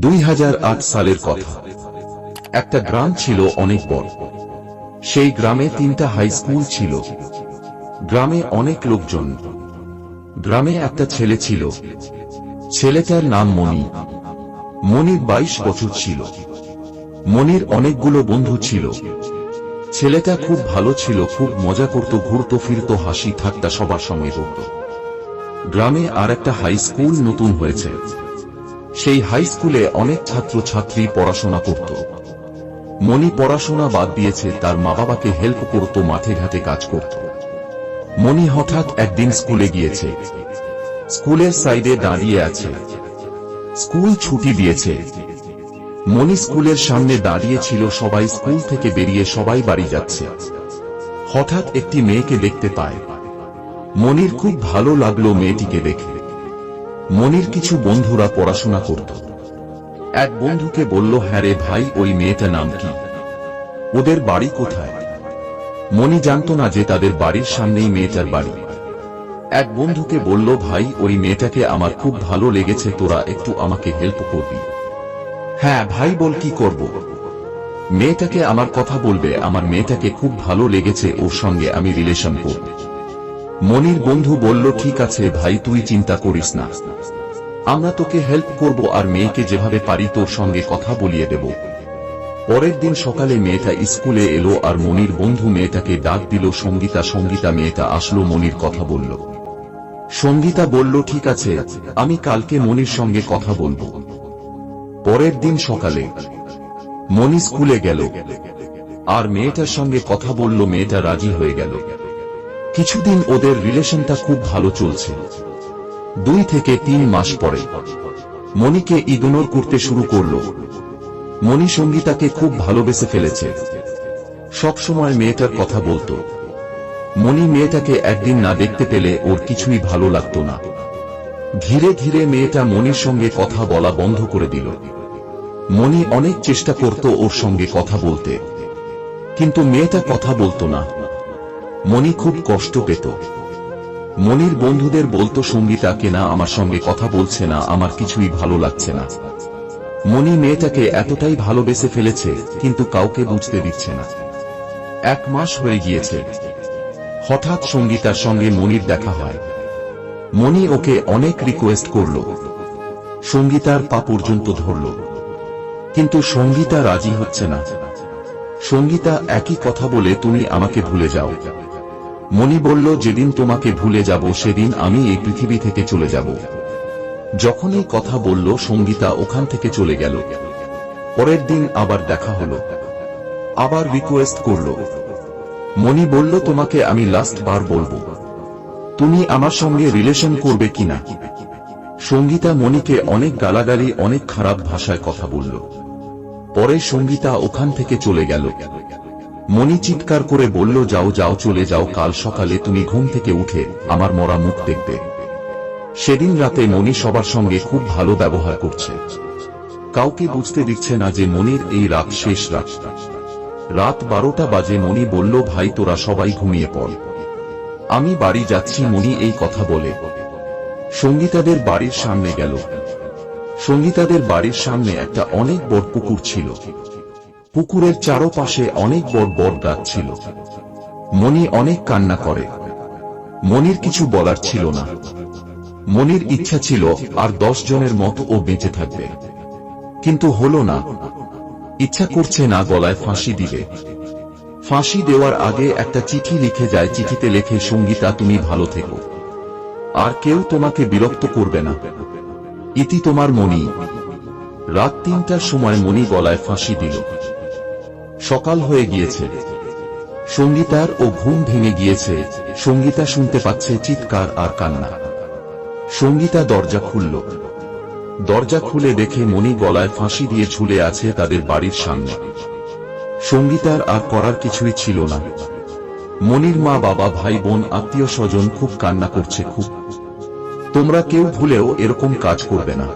দুই হাজার আট সালের কথা। একটা গ্রাম ছিল অনেক বড়। সেই গ্রামে তিনটা হাই স্কুল ছিল। গ্রামে অনেক লোকজন। গ্রামে একটা ছেলে ছিল। ছেলেটার নাম মণি। মনির বাইশ বছর ছিল। মনির অনেকগুলো বন্ধু ছিল। ছেলেটা খুব ভালো ছিল, খুব মজা করত, ঘুরতো, ফিরতো, হাসি, ঠাট্টা সবার সময় করত গ্রামে আর একটা হাই স্কুল নতুন হয়েছে। সেই হাই স্কুলে অনেক ছাত্র ছাত্রী পড়াশোনা করত। মনি পড়াশোনা বাদ দিয়েছে, তার মা বাবাকে হেল্প করত, মাঠে ঘাটে কাজ করত। মনি হঠাৎ একদিন স্কুলে গিয়েছে। স্কুলের সাইডে দাঁড়িয়ে আছে। স্কুল ছুটি দিয়েছে। মনি স্কুলের সামনে দাঁড়িয়ে ছিল সবাই স্কুল থেকে বেরিয়ে সবাই বাড়ি যাচ্ছে। হঠাৎ একটি মেয়েকে দেখতে পায়। মনির খুব ভালো লাগল মেয়েটিকে দেখে। মনির কিছু বন্ধুরা পড়াশোনা করত। এক বন্ধুকে বলল হ্যাঁ রে ভাই, ওই মেয়েটা নাম কি? ওদের বাড়ি কোথায়? মনি জানতো না যে তাদের বাড়ির সামনেই মেয়েটার বাড়ি। এক বন্ধুকে বলল, ভাই, ওই মেয়েটাকে আমার খুব ভালো লেগেছে, তোরা একটু আমাকে হেল্প করবি। হ্যাঁ ভাই, বল কি করব? মেয়েটাকে আমার কথা বলবে, আমার মেয়েটাকে খুব ভালো লেগেছে, ওর সঙ্গে আমি রিলেশন করব। মনির বন্ধু বলল, ঠিক আছে ভাই, তুই চিন্তা করিস না। আমরা তোকে হেল্প করব আর মেয়েকে যেভাবে পারি তোর সঙ্গে কথা বলিয়ে দেব। পরের দিন সকালে মেয়েটা স্কুলে এলো আর মনির বন্ধু মেয়েটাকে ডাক দিল, সঙ্গীতা সঙ্গীতা, মেয়েটা আসলো। মনির কথা বলল। সঙ্গীতা বলল, ঠিক আছে, আমি কালকে মনির সঙ্গে কথা বলব। পরের দিন সকালে মনি স্কুলে গেল আর মেয়েটার সঙ্গে কথা বলল, মেয়েটা রাজি হয়ে গেল। কিছুদিন ওদের রিলেশনটা খুব ভালো চলছে। দুই থেকে তিন মাস পরে মনিকে ইগনোর করতে শুরু করল। মনি সঙ্গীতাকে খুব ভালোবেসে ফেলেছে। সব সময় মেয়েটার কথা বলতো। মনি মেয়েটাকে একদিন না দেখতে পেলে ওর কিছুই ভালো লাগতো না। ধীরে ধীরে মেয়েটা মনির সঙ্গে কথা বলা বন্ধ করে দিল। মনি অনেক চেষ্টা করত ওর সঙ্গে কথা বলতে। কিন্তু মেয়েটা কথা বলতো না। মনি খুব কষ্ট পেত। মনির বন্ধুদের বলতো, সঙ্গীতা কেনা আমার সঙ্গে কথা বলছে না, আমার কিছুই ভালো লাগছে না। মনি মেয়েটাকে এতটাই ভালোবেসে ফেলেছে, কিন্তু কাউকে বুঝতে দিচ্ছে না। এক মাস হয়ে গিয়েছে। হঠাৎ সঙ্গীতার সঙ্গে মনির দেখা হয়। মনি ওকে অনেক রিকোয়েস্ট করল। সঙ্গীতার পা পর্যন্ত ধরল। কিন্তু সঙ্গীতা রাজি হচ্ছে না। সঙ্গীতা একই কথা বলে, তুমি আমাকে ভুলে যাও। মনি বলল, যেদিন তোমাকে ভুলে যাব, সেদিন আমি এই পৃথিবী থেকে চলে যাব। যখনই কথা বলল, সঙ্গীতা ওখান থেকে চলে গেল। পরের দিন আবার দেখা হলো। আবার রিকোয়েস্ট করল। মনি বলল, তোমাকে আমি লাস্ট বার বলব। তুমি আমার সঙ্গে রিলেশন করবে কিনা? সঙ্গীতা মনিকে অনেক গালাগালি, অনেক খারাপ ভাষায় কথা বলল। পরে সঙ্গীতা ওখান থেকে চলে গেল। মনি চিৎকার করে বলল, যাও যাও, চলে যাও, কাল সকালে তুমি ঘুম থেকে উঠে আমার মরা মুখ দেখবে। সেদিন রাতে মনি সবার সঙ্গে খুব ভালো ব্যবহার করছে। কাউকে বুঝতে দিচ্ছে না যে মনির এই রাত শেষ রাত। রাত বারোটা বাজে মনি বলল, ভাই, তোরা সবাই ঘুমিয়ে পড়। আমি বাড়ি যাচ্ছি মনি এই কথা বলে। সঙ্গীতাদের বাড়ির সামনে গেল। সঙ্গীতাদের বাড়ির সামনে একটা অনেক বড় পুকুর ছিল। পুকুরের চারপাশে অনেক বড় বড় গাছ ছিল। মনি অনেক কান্না করে। মনির কিছু বলার ছিল না। মনির ইচ্ছা ছিল আর দশ জনের মতো ও বেঁচে থাকবে। কিন্তু হলো না। ইচ্ছা করছে না গলায় ফাঁসি দিবে। ফাঁসি দেওয়ার আগে একটা চিঠি লিখে যায়। চিঠিতে লেখে, সঙ্গীতা, তুমি ভালো থেকো। আর কেউ তোমাকে বিরক্ত করবে না। ইতি তোমার মনি রাত তিনটার সময় মনি গলায় ফাঁসি দিল। সকাল হয়ে গিয়েছে। সঙ্গীতার ও ঘুম ভেঙে গিয়েছে। সঙ্গীতা শুনতে পাচ্ছে চিৎকার আর কান্না। সঙ্গীতা দরজা খুলল। দরজা খুলে দেখে মনি গলায় ফাঁসি দিয়ে ঝুলে আছে তাদের বাড়ির সামনে। সঙ্গীতার আর করার কিছুই ছিল না। মনির মা বাবা, ভাই, বোন, আত্মীয় স্বজন খুব কান্না করছে খুব। তোমরা কেউ ভুলেও এরকম কাজ করবে না।